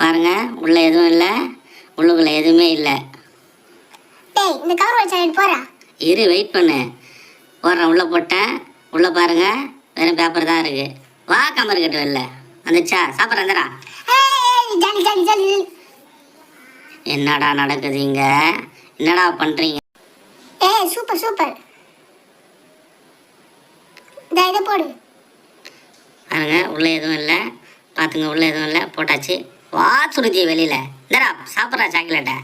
பாருங்க உள்ள எதுவும் இல்லை. உள்ளுக்குள்ள எதுவுமே இல்லை. டேய் இந்த கவர் வச்சா போறா. இரு வெயிட் பண்ணு. போடுறேன் உள்ளே போட்டேன். உள்ளே பாருங்க வெறும் பேப்பர் தான் இருக்கு. வா கமர் கட்டு வெளில. வந்துச்சா சாப்பிட்றேன் ஜாலி என்னடா நடக்குது இங்க? என்னடா பண்றீங்க? ஏய் சூப்பர் சூப்பர். இந்த இதை போடு. பாருங்க உள்ள எதுவும் இல்லை. பார்த்துங்க உள்ள எதுவும் இல்லை. போட்டாச்சு. வா சுருஜி வெளியில. இந்தடா சாப்பிட்றா சாக்லேட்டை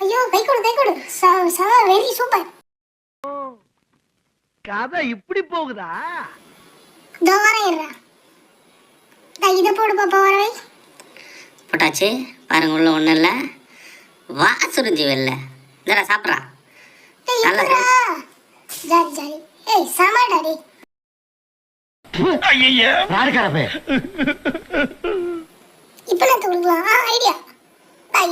ஐயோ கை கொடு கை கொடு. ச ச வெரி சூப்பர். கதை இப்படி போகுதா? இதோ வரேன் இதை போடு பாப்பா வர வை. போட்டாச்சு. பாருங்க உள்ள ஒன்றும் இல்லை. வா சுருஜி வெளில இந்தடா சாப்பிட்றா. நல்லா ஜாலி ஜாலி. ஏய் சமாடா டேய். யாருக்காரப்பே?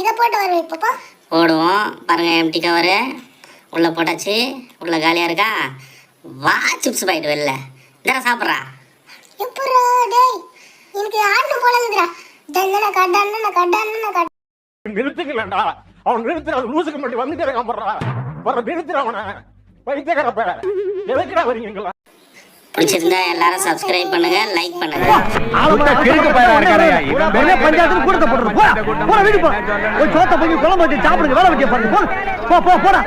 இதை போட்டு வர வை பாப்பா போடுவோம். பாருங்க எம்டி கவரு உள்ள போட்டாச்சு. உள்ள காலியாக இருக்கா? வா சிப்ஸ் பாயிட்டு வெளில. இந்தடா சாப்பிட்றா. எப்படா டேய்? எனக்கு ஆடணும் போல இருக்குடா தண்டன கடன கடன கட நிறுத்துக்கலடா. அவன் நிறுத்துற. லூசுக்கு மட்டும் வந்துட்டே இருக்கான் போடுறா. வர நிறுத்துற அவனை. வைத்தியக்காரப்ப எதுக்குடா வரீங்களா பிடிச்சிருந்தா எல்லாரும் சப்ஸ்கிரைப் பண்ணுங்க லைக் பண்ணுங்க. பஞ்சாயத்து கூட்டத்தை போடுறது போடா போடா. வீடு போ. போய் சோத்த போய் குழம்பு வச்சு சாப்பிடுங்க வேலை வைக்க பாருங்க. போ போ போடா.